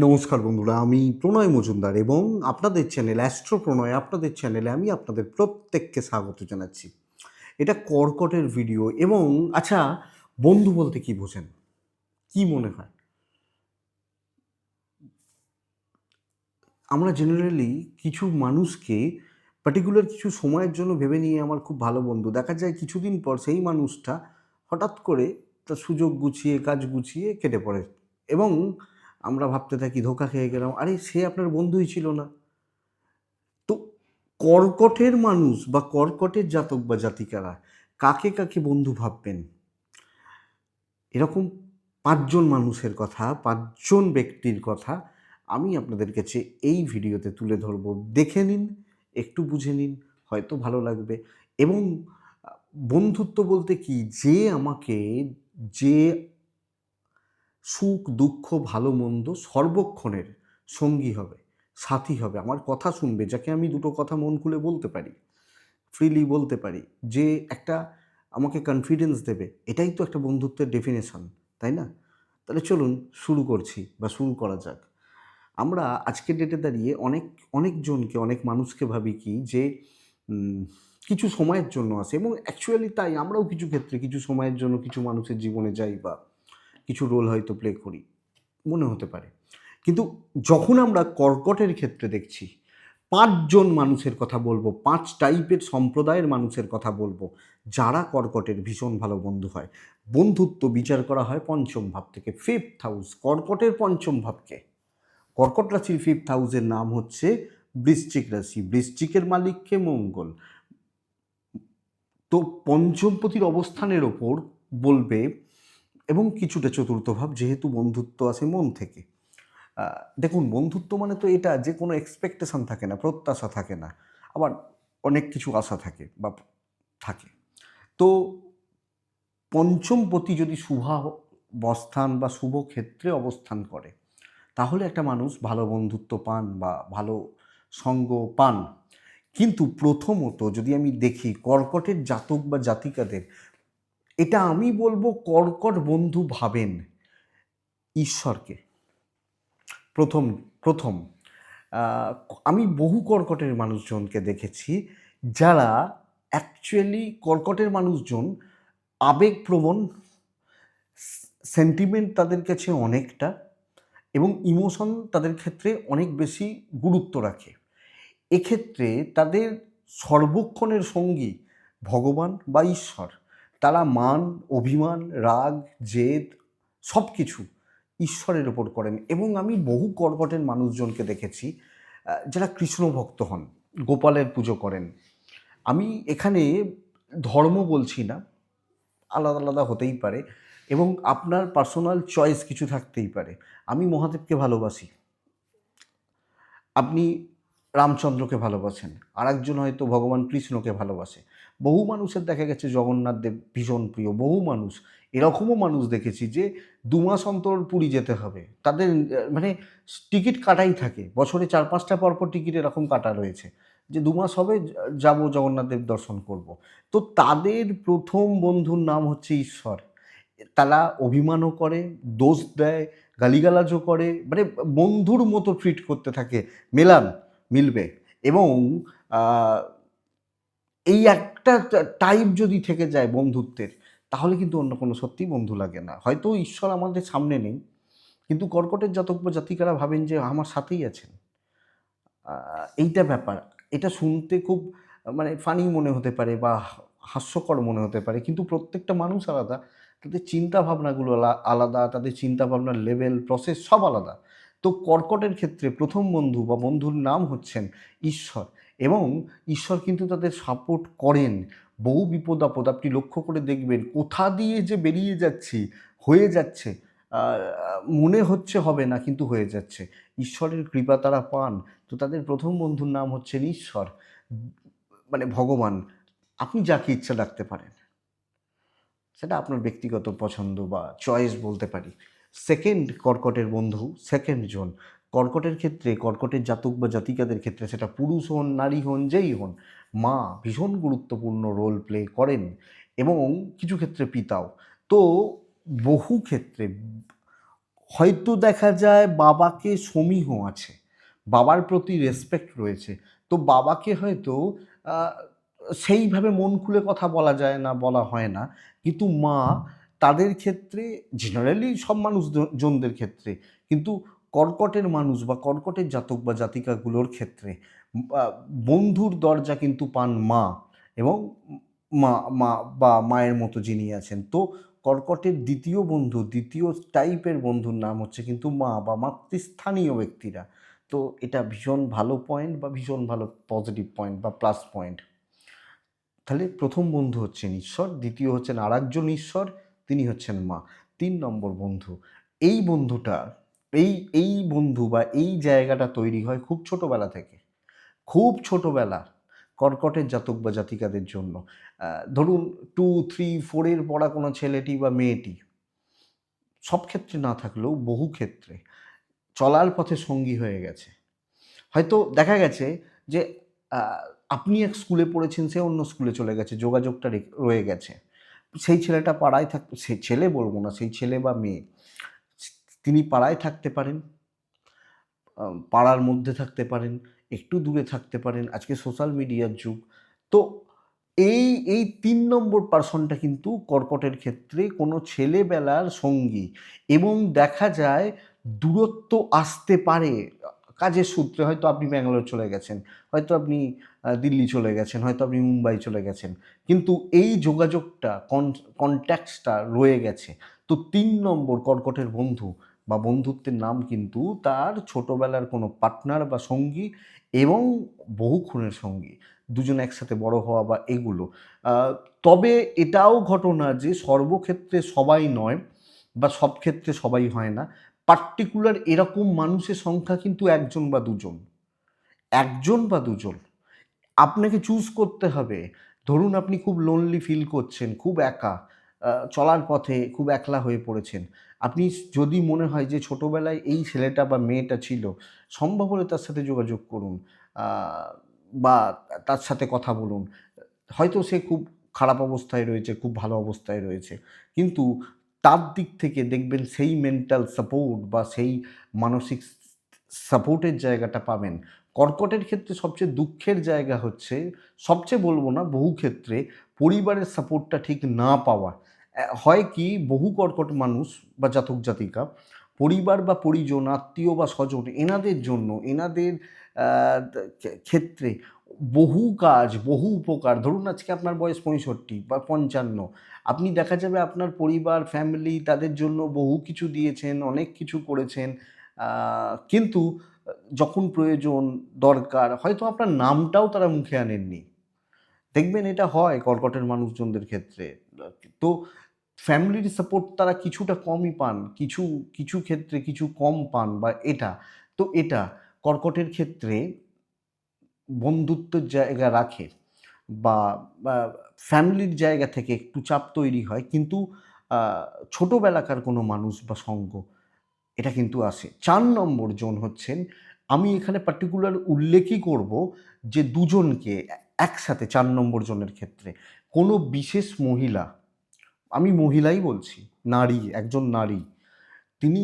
নমস্কার বন্ধুরা, আমি প্রণয় মজুমদার এবং আপনাদের চ্যানেল অ্যাস্ট্রো প্রণয়, আপনাদের চ্যানেলে আমি আপনাদের প্রত্যেককে স্বাগত জানাচ্ছি। এটা কর্কটের ভিডিও এবং আচ্ছা বন্ধু বলতে কি বোঝেন? কি মনে হয়? আমরা জেনারেলি কিছু মানুষকে পার্টিকুলার কিছু সময়ের জন্য ভেবে নিয়ে আমার খুব ভালো বন্ধু। দেখা যায় কিছুদিন পর সেই মানুষটা হঠাৎ করে তার সুযোগ গুছিয়ে, কাজ গুছিয়ে কেটে পড়ে এবং আমরা ভাবতে থাকি, ধোকা খেয়ে গেলাম। আরে, সে আপনার বন্ধুই ছিল না। তো কর্কটের মানুষ বা কর্কটের জাতক বা জাতিকারা কাকে কাকে বন্ধু ভাববেন? এরকম পাঁচজন মানুষের কথা, পাঁচজন ব্যক্তির কথা আমি আপনাদের কাছে এই ভিডিওতে তুলে ধরবো। দেখে নিন, একটু বুঝে নিন, হয়তো ভালো লাগবে। এবং বন্ধুত্ব বলতে কি? যে আমাকে, যে সুখ, দুঃখ, ভালো, মন্দ সর্বক্ষণের সঙ্গী হবে, সাথী হবে। আমার কথা শুনবে, যাকে আমি দুটো কথা মন খুলে বলতে পারি ফ্রিলি বলতে পারি, যে একটা আমাকে কনফিডেন্স দেবে, এটাই তো একটা বন্ধুত্বের ডেফিনেশন তাই না? তাহলে চলুন শুরু করছি বা শুরু করা যাক। আমরা আজকের ডেটে দাঁড়িয়ে অনেক, অনেকজনকে, অনেক মানুষকে ভাবি কি যে কিছু সময়ের জন্য আসে এবং অ্যাকচুয়ালি তাই আমরাও কিছু ক্ষেত্রে কিছু সময়ের জন্য কিছু মানুষের জীবনে যাই বা কিছু রোল হয়তো প্লে করি। মনে হতে পারে। কিন্তু যখন আমরা কর্কটের ক্ষেত্রে দেখছি, পাঁচজন মানুষের কথা বলব, পাঁচ টাইপের সম্প্রদায়ের মানুষের কথা বলব, যারা কর্কটের ভীষণ ভালো বন্ধু হয়। বন্ধুত্ব বিচার করা হয় পঞ্চম ভাব থেকে। ফিফথ হাউস কর্কটের পঞ্চম ভাবকে। কর্কট রাশির ফিফথ হাউসের নাম হচ্ছে বৃশ্চিক রাশি। বৃশ্চিকের মালিককে মঙ্গল। তো পঞ্চমপতির অবস্থানের ওপর বলবে এবং কিছুটা চতুর্থ ভাব যেহেতু বন্ধুত্ব আছে মন থেকে। দেখুন, বন্ধুত্ব মানে তো এটা যে কোনো এক্সপেকটেশন থাকে না, প্রত্যাশা থাকে না, আবার অনেক কিছু আশা থাকে বা থাকে। তো পঞ্চমপতি যদি শুভা অবস্থান বা শুভ ক্ষেত্রে অবস্থান করে, তাহলে একটা মানুষ ভালো বন্ধুত্ব পান বা ভালো সঙ্গ পান। কিন্তু প্রথমত যদি আমি দেখি, কর্কটের জাতক বা জাতিকাদের এটা আমি বলব কর্কট বন্ধু ভাবেন ঈশ্বরকে। প্রথম প্রথম আমি বহু কর্কটের মানুষজনকে দেখেছি যারা অ্যাকচুয়ালি কর্কটের মানুষজন আবেগপ্রবণ সেন্টিমেন্ট তাদের কাছে অনেকটা এবং ইমোশন তাদের ক্ষেত্রে অনেক বেশি গুরুত্ব রাখে। এক্ষেত্রে তাদের সর্বক্ষণের সঙ্গী ভগবান বা ঈশ্বর। তারা মান অভিমান রাগ জেদ সব কিছু ঈশ্বরের ওপর করেন। এবং আমি বহু কর্কটের মানুষজনকে দেখেছি যারা কৃষ্ণ ভক্ত হন গোপালের পুজো করেন। আমি এখানে ধর্ম বলছি না আলাদা আলাদা হতেই পারে এবং আপনার পার্সোনাল চয়েস কিছু থাকতেই পারে। আমি মহাদেবকে ভালোবাসি। আপনি রামচন্দ্রকে ভালোবাসেন আর একজন হয়তো ভগবান কৃষ্ণকে ভালোবাসে। বহু মানুষের দেখা গেছে জগন্নাথ দেব ভীষণ প্রিয়, বহু মানুষ। এরকমও মানুষ দেখেছি যে দু মাস অন্তর পুরী যেতে হবে। তাদের মানে টিকিট কাটাই থাকে। বছরে চার পাঁচটা পরপর টিকিট এরকম কাটা রয়েছে যে দু মাস হবে যাব জগন্নাথ দেব দর্শন করব। তো তাদের প্রথম বন্ধুর নাম হচ্ছে ঈশ্বর। তারা অভিমানও করে, দোষ দেয়, গালিগালাজও করে মানে বন্ধুর মতো ট্রিট করতে থাকে। মেলান, মিলবে। এবং এই একটা টাইপ যদি থেকে যায় বন্ধুত্বের, তাহলে কিন্তু অন্য কোনো সত্যি বন্ধু লাগে না। হয়তো ঈশ্বর আমাদের সামনে নেই, কিন্তু কর্কটের জাতক জাতিকারা ভাবেন যে আমার সাথেই আছেন। এইটা ব্যাপার। এটা শুনতে খুব মানে ফানি মনে হতে পারে বা হাস্যকর মনে হতে পারে, কিন্তু প্রত্যেকটা মানুষ আলাদা। তাদের চিন্তা ভাবনাগুলো আলাদা, তাদের চিন্তা ভাবনার লেভেল প্রসেস সব আলাদা। তো কর্কটের ক্ষেত্রে প্রথম বন্ধু বা বন্ধুর নাম হচ্ছেন ঈশ্বর। এবং ঈশ্বর কিন্তু তাদের সাপোর্ট করেন। বহু বিপদ আপদ, আপনি লক্ষ্য করে দেখবেন কোথা দিয়ে যে বেরিয়ে যাচ্ছি, হয়ে যাচ্ছে মনে হচ্ছে হবে না, কিন্তু হয়ে যাচ্ছে। ঈশ্বরের কৃপা তারা পান। তো তাদের প্রথম বন্ধুর নাম হচ্ছেন ঈশ্বর। মানে ভগবান, আপনি যাকে ইচ্ছা ডাকতে পারেন। সেটা আপনার ব্যক্তিগত পছন্দ বা চয়েস বলতে পারি। সেকেন্ড কর্কটের বন্ধু সেকেন্ড জন। কর্কটের ক্ষেত্রে, কর্কটের জাতক বা জাতিকাদের ক্ষেত্রে সেটা পুরুষ হন, নারী হন, যেই হন, মা ভীষণ গুরুত্বপূর্ণ রোল প্লে করেন এবং কিছু ক্ষেত্রে পিতাও। তো বহু ক্ষেত্রে হয়তো দেখা যায় বাবাকে সমীহ আছে, বাবার প্রতি রেসপেক্ট রয়েছে। তো বাবাকে হয়তো সেইভাবে মন খুলে কথা বলা যায় না, বলা হয় না। কিন্তু মা তাদের ক্ষেত্রে জেনারেলি সব মানুষ জনদের ক্ষেত্রে, কিন্তু কর্কটের মানুষ বা কর্কটের জাতক বা জাতিকাগুলোর ক্ষেত্রে বন্ধুর দরজা কিন্তু পান মা এবং মা মা বা মায়ের মতো যিনি আছেন। তো কর্কটের দ্বিতীয় বন্ধু, দ্বিতীয় টাইপের বন্ধুর নাম হচ্ছে কিন্তু মা বা মাতৃস্থানীয় ব্যক্তিরা। তো এটা ভীষণ ভালো পয়েন্ট বা ভীষণ ভালো পজিটিভ পয়েন্ট বা প্লাস পয়েন্ট। তাহলে প্রথম বন্ধু হচ্ছেন ঈশ্বর, দ্বিতীয় হচ্ছেন আর একজন ঈশ্বর তিনি হচ্ছেন মা। তিন নম্বর বন্ধু, এই বন্ধুটা এই এই বন্ধু বা এই জায়গাটা তৈরি হয় খুব ছোটোবেলা থেকে। খুব ছোটোবেলা কর্কটের জাতক বা জাতিকাদের জন্য। ধরুন টু থ্রি ফোরের পড়া কোনো ছেলেটি বা মেয়েটি সব ক্ষেত্রে না থাকলেও বহু ক্ষেত্রে চলার পথে সঙ্গী হয়ে গেছে। হয়তো দেখা গেছে যে আপনি এক স্কুলে পড়েছেন, সে অন্য স্কুলে চলে গেছে, যোগাযোগটা রয়ে গেছে। সেই ছেলেটা পাড়ায় থাক সেই ছেলে বলব না, সেই ছেলে বা মেয়ে তিনি পাড়ায় থাকতে পারেন পাড়ার মধ্যে থাকতে পারেন, একটু দূরে থাকতে পারেন। আজকে সোশ্যাল মিডিয়ার যুগ। তো এই এই তিন নম্বর পার্সনটা কিন্তু কর্কটের ক্ষেত্রে কোনো ছেলেবেলার সঙ্গী এবং দেখা যায় দূরত্ব আসতে পারে। কাজের সূত্রে হয়তো আপনি ব্যাঙ্গালোর চলে গেছেন, হয়তো আপনি দিল্লি চলে গেছেন, হয়তো আপনি মুম্বাই চলে গেছেন। কিন্তু এই যোগাযোগটা কন কন্ট্যাক্টসটা রয়ে গেছে। তো তিন নম্বর কর্কটের বন্ধু বা বন্ধুত্বের নাম কিন্তু তার ছোটবেলার কোনো পার্টনার বা সঙ্গী এবং বহু বহুক্ষণের সঙ্গী, দুজন একসাথে বড় হওয়া বা এগুলো। তবে এটাও ঘটনা যে সর্বক্ষেত্রে সবাই নয় বা সব ক্ষেত্রে সবাই হয় না পার্টিকুলার এরকম মানুষের সংখ্যা কিন্তু একজন বা দুজন। একজন বা দুজন। আপনাকে চুজ করতে হবে। ধরুন আপনি খুব লোনলি ফিল করছেন, খুব একা চলার পথে খুব একলা হয়ে পড়েছেন। আপনি যদি মনে হয় যে ছোটোবেলায় এই ছেলেটা বা মেয়েটা ছিল, সম্ভব হলে তার সাথে যোগাযোগ করুন বা তার সাথে কথা বলুন। হয়তো সে খুব খারাপ অবস্থায় রয়েছে, খুব ভালো অবস্থায় রয়েছে। কিন্তু তার দিক থেকে দেখবেন সেই মেন্টাল সাপোর্ট বা সেই মানসিক সাপোর্টের জায়গাটা পাবেন। কর্কটের ক্ষেত্রে সবচেয়ে দুঃখের জায়গা হচ্ছে, সবচেয়ে বলব না, বহু ক্ষেত্রে পরিবারের সাপোর্টটা ঠিক না পাওয়া। হয় কি, বহু কর্কট মানুষ বা জাতক জাতিকা, পরিবার বা পরিজন, আত্মীয় বা স্বজন, এনাদের জন্য, এনাদের ক্ষেত্রে বহু কাজ, বহু উপকার। ধরুন আজকে আপনার বয়স পঁয়ষট্টি বা পঞ্চান্ন, আপনি দেখা যাবে আপনার পরিবার ফ্যামিলি তাদের জন্য বহু কিছু দিয়েছেন, অনেক কিছু করেছেন কিন্তু যখন প্রয়োজন, দরকার, হয়তো আপনার নামটাও তারা মুখে আনেননি। দেখবেন এটা হয় কর্কটের মানুষজনদের ক্ষেত্রে। তো ফ্যামিলির সাপোর্ট তারা কিছুটা কমই পান, কিছু কিছু ক্ষেত্রে কিছু কম পান বা এটা। তো এটা কর্কটের ক্ষেত্রে বন্ধুত্বের জায়গা রাখে বা ফ্যামিলির জায়গা থেকে একটু চাপ তৈরি হয়। কিন্তু ছোটোবেলাকার কোনো মানুষ বা সঙ্গ, এটা কিন্তু আসে। চার নম্বর জন হচ্ছেন, আমি এখানে পার্টিকুলার উল্লেখই করব যে দুজনকে একসাথে, চার নম্বর জনের ক্ষেত্রে, কোনো বিশেষ মহিলা আমি মহিলাই বলছি, নারী, একজন নারী। তিনি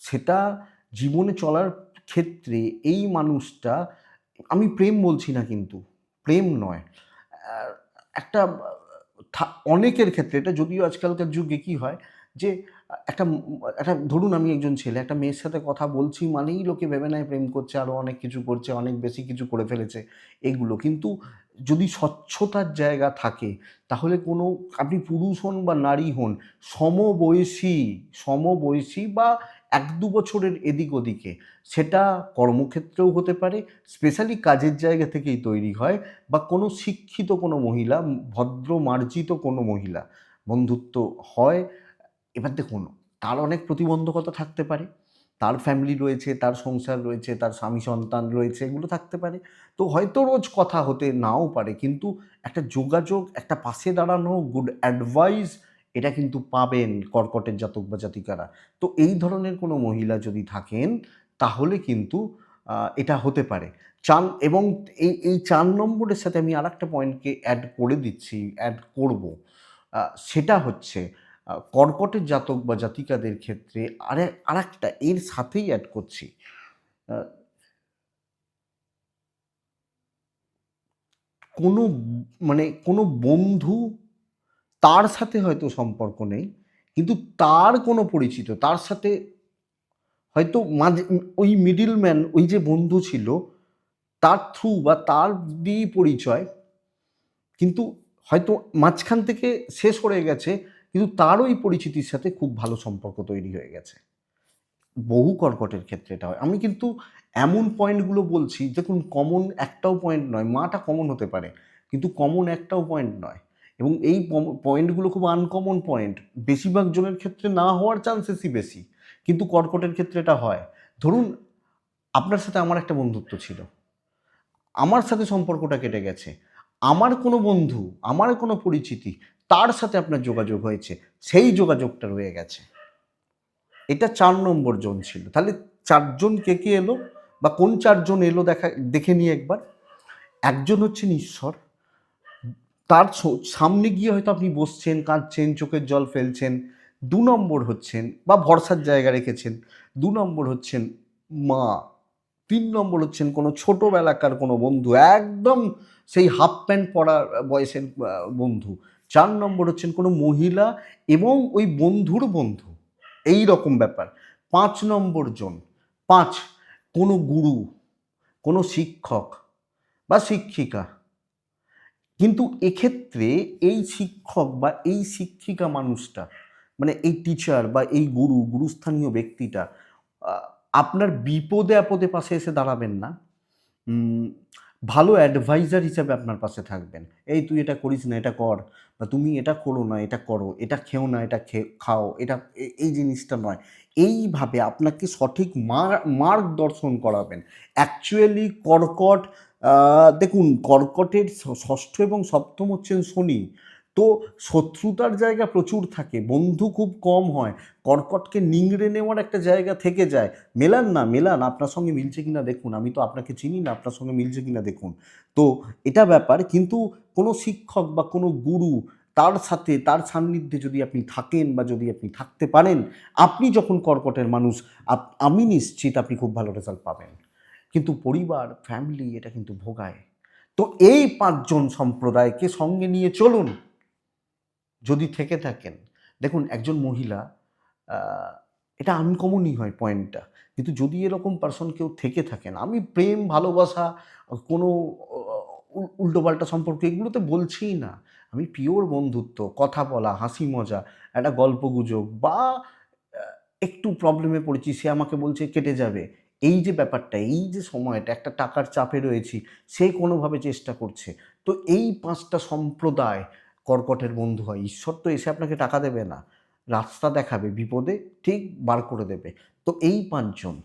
সেটা জীবনে চলার ক্ষেত্রে এই মানুষটা, আমি প্রেম বলছি না কিন্তু, প্রেম নয়। একটা অনেকের ক্ষেত্রে এটা যদিও আজকালকার যুগে কি হয় যে, একটা একটা, ধরুন আমি একজন ছেলে, একটা মেয়ের সাথে কথা বলছি মানেই লোকে ভেবে নেয় প্রেম করছে আরও অনেক কিছু করছে, অনেক বেশি কিছু করে ফেলেছে, এগুলো। কিন্তু যদি স্বচ্ছতার জায়গা থাকে, তাহলে কোনো, আপনি পুরুষ হন বা নারী হন, সমবয়সী সমবয়সী বা এক দু বছরের এদিক ওদিকে, সেটা কর্মক্ষেত্রেও হতে পারে স্পেশালি কাজের জায়গা থেকেই তৈরি হয়, বা কোনো শিক্ষিত কোনো মহিলা, ভদ্র মার্জিত কোনো মহিলা বন্ধুত্ব হয়। এবার দেখুন, তার অনেক প্রতিবন্ধকতা থাকতে পারে। তার ফ্যামিলি রয়েছে, তার সংসার রয়েছে, তার স্বামী সন্তান রয়েছে, এগুলো থাকতে পারে। তো হয়তো রোজ কথা হতে নাও পারে, কিন্তু একটা যোগাযোগ, একটা পাশে দাঁড়ানো গুড অ্যাডভাইস এটা কিন্তু পাবেন কর্কটের জাতক বা জাতিকারা। তো এই ধরনের কোনো মহিলা যদি থাকেন, তাহলে কিন্তু এটা হতে পারে। চান এবং এই এই চার নম্বরের সাথে আমি আর একটা পয়েন্টকে অ্যাড করে দিচ্ছি অ্যাড করব। সেটা হচ্ছে কর্কটের জাতক বা জাতিকাদের ক্ষেত্রে আরে আর একটা এর সাথেই অ্যাড করছি। কোনো মানে কোনো বন্ধু তার সাথে হয়তো সম্পর্ক নেই, কিন্তু তার কোনো পরিচিত, তার সাথে হয়তো মাঝে, ওই মিডিল ম্যান ওই যে বন্ধু ছিল, তার থ্রু বা তার দিয়েই পরিচয়, কিন্তু হয়তো মাঝখান থেকে শেষ হয়ে গেছে কিন্তু তার ওই পরিচিতির সাথে খুব ভালো সম্পর্ক তৈরি হয়ে গেছে। বহু কর্কটের ক্ষেত্রে এটা হয়। আমি কিন্তু এমন পয়েন্টগুলো বলছি, দেখুন কমন একটাও পয়েন্ট নয়, মাটা কমন হতে পারে, কিন্তু কমন একটাও পয়েন্ট নয়। এবং এই পয়েন্টগুলো খুব আনকমন পয়েন্ট, বেশিরভাগ জনের ক্ষেত্রে না হওয়ার চান্সেসই বেশি, কিন্তু কর্কটের ক্ষেত্রে এটা হয়। ধরুন, আপনার সাথে আমার একটা বন্ধুত্ব ছিল। আমার সাথে সম্পর্কটা কেটে গেছে। আমার কোনো বন্ধু, আমার কোনো পরিচিতি তার সাথে আপনার যোগাযোগ হয়েছে, সেই যোগাযোগটা রয়ে গেছে। এটা চার নম্বর জন ছিল। তাহলে চারজন কে কে এলো বা কোন চারজন এলো দেখা, দেখে নিয়ে একবার। একজন হচ্ছেন ঈশ্বর। তার সামনে গিয়ে হয়তো আপনি বসছেন, কাঁদছেন, চোখের জল ফেলছেন। দু নম্বর হচ্ছেন বা ভরসার জায়গা রেখেছেন। দু নম্বর হচ্ছেন মা। তিন নম্বর হচ্ছেন কোনো ছোটোবেলাকার কোনো বন্ধু। একদম সেই হাফ প্যান্ট পরা বয়সের বন্ধু। চার নম্বর হচ্ছেন কোনো মহিলা এবং ওই বন্ধুর বন্ধু। এই রকম ব্যাপার। পাঁচ নম্বর জন। পাঁচ, কোনো গুরু, কোনো শিক্ষক বা শিক্ষিকা। কিন্তু এক্ষেত্রে এই শিক্ষক বা এই শিক্ষিকা মানুষটা মানে এই টিচার বা এই গুরু, গুরুস্থানীয় ব্যক্তিটা আপনার বিপদে আপদে পাশে এসে দাঁড়াবেন না। ভালো অ্যাডভাইজার হিসাবে আপনার পাশে থাকবেন। এই তুই এটা করিস না, এটা কর। বা তুমি এটা করো না, এটা করো, এটা খেও না, এটা খে, খাও, এটা এই জিনিসটা নয়। এইভাবে আপনাকে সঠিক মার, মার্গদর্শন করাবেন। অ্যাকচুয়ালি কর্কট দেখুন, কর্কটের ষষ্ঠ এবং সপ্তম হচ্ছেন শনি। তো শত্রুতার জায়গা প্রচুর থাকে, বন্ধু খুব কম হয়, কর্কটকে নিংড়ে নেওয়ার একটা জায়গা থেকে যায়। মেলান না, মেলান, আপনার সঙ্গে মিলছে কিনা দেখুন, আমি তো আপনাকে চিনি না, আপনার সঙ্গে মিলছে কিনা দেখুন। তো এটা ব্যাপার, কিন্তু কোনো শিক্ষক বা কোনো গুরু তার সাথে, তার সান্নিধ্যে যদি আপনি থাকেন বা যদি আপনি থাকতে পারেন, আপনি যখন কর্কটের মানুষ আমি নিশ্চিত আপনি খুব ভালো রেজাল্ট পাবেন। কিন্তু পরিবার ফ্যামিলি এটা কিন্তু ভোগায়। তো এই পাঁচজন সম্প্রদায়কে সঙ্গে নিয়ে চলুন। যদি থেকে থাকেন, দেখুন একজন মহিলা এটা আনকমনই হয় পয়েন্টটা কিন্তু যদি এরকম পার্সন কেউ থেকে থাকেন, আমি প্রেম, ভালোবাসা, কোনো উল- উল্টোপাল্টা সম্পর্ক এগুলোতে বলছিই না। আমি পিওর বন্ধুত্ব, কথা বলা, হাসি মজা, একটা গল্প গুজব বা একটু প্রবলেমে পড়েছি, সে আমাকে বলছে কেটে যাবে। এই যে ব্যাপারটা, এই যে সময়টা, একটা টাকার চাপে রয়েছি, সে কোনোভাবে চেষ্টা করছে। তো এই পাঁচটা সম্প্রদায় কর্কটের বন্ধু হয়। ঈশ্বর তো এসে আপনাকে টাকা দেবে না। রাস্তা দেখাবে, বিপদে ঠিক বার করে দেবে। তো এই পাঁচজন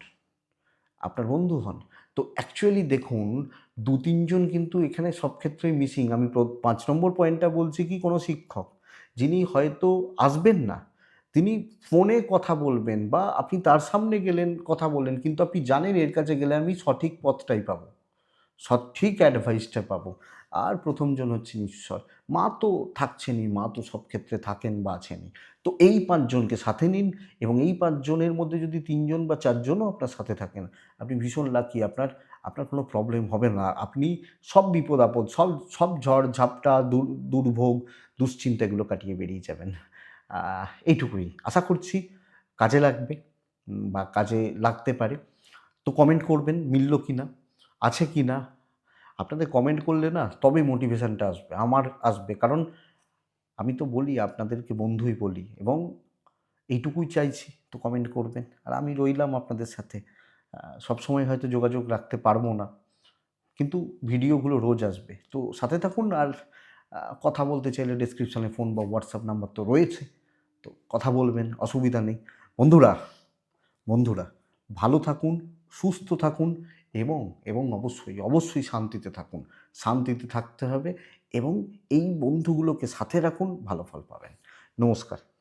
আপনার বন্ধু হন। তো অ্যাকচুয়ালি দেখুন, দু তিনজন কিন্তু এখানে সব ক্ষেত্রেই মিসিং আমি পাঁচ নম্বর পয়েন্টটা বলছি কি কোনো শিক্ষক? যিনি হয়তো আসবেন না। তিনি ফোনে কথা বলবেন বা আপনি তার সামনে গেলেন, কথা বলেন কিন্তু আপনি জানেন এর কাছে গেলে আমি সঠিক পথটাই পাবো। সঠিক অ্যাডভাইসটা পাবো। আর প্রথমজন হচ্ছেন ঈশ্বর। মা তো থাকছেনই, মা তো সব ক্ষেত্রে থাকেন বা আছেনই। তো এই পাঁচজনকে সাথে নিন এবং এই পাঁচজনের মধ্যে যদি তিনজন বা চারজনও আপনার সাথে থাকেন, আপনি ভীষণ লাকি আপনার আপনার কোনো প্রবলেম হবে না। আপনি সব বিপদ আপদ, সব সব ঝড়, ঝাপটা দুর দুর্ভোগ, দুশ্চিন্তা এগুলো কাটিয়ে বেরিয়ে যাবেন। এইটুকুই। আশা করছি কাজে লাগবে বা কাজে লাগতে পারে। তো কমেন্ট করবেন, মিলল কি না আছে কি না আপনাদের কমেন্ট করলে না তবে মোটিভেশানটা আসবে, আমার আসবে। কারণ আমি তো বলি, আপনাদেরকে বন্ধুই বলি এবং এইটুকুই চাইছি তো কমেন্ট করবেন। আর আমি রইলাম আপনাদের সাথে। সবসময় হয়তো যোগাযোগ রাখতে পারব না, কিন্তু ভিডিওগুলো রোজ আসবে। তো সাথে থাকুন আর কথা বলতে চাইলে ডিসক্রিপশনে ফোন বা হোয়াটসঅ্যাপ নাম্বার তো রয়েছে। তো কথা বলবেন, অসুবিধা নেই। বন্ধুরা বন্ধুরা, ভালো থাকুন, সুস্থ থাকুন এবং এবং অবশ্যই অবশ্যই শান্তিতে থাকুন। শান্তিতে থাকতে হবে এবং এই বন্ধুগুলোকে সাথে রাখুন, ভালো ফল পাবেন। নমস্কার।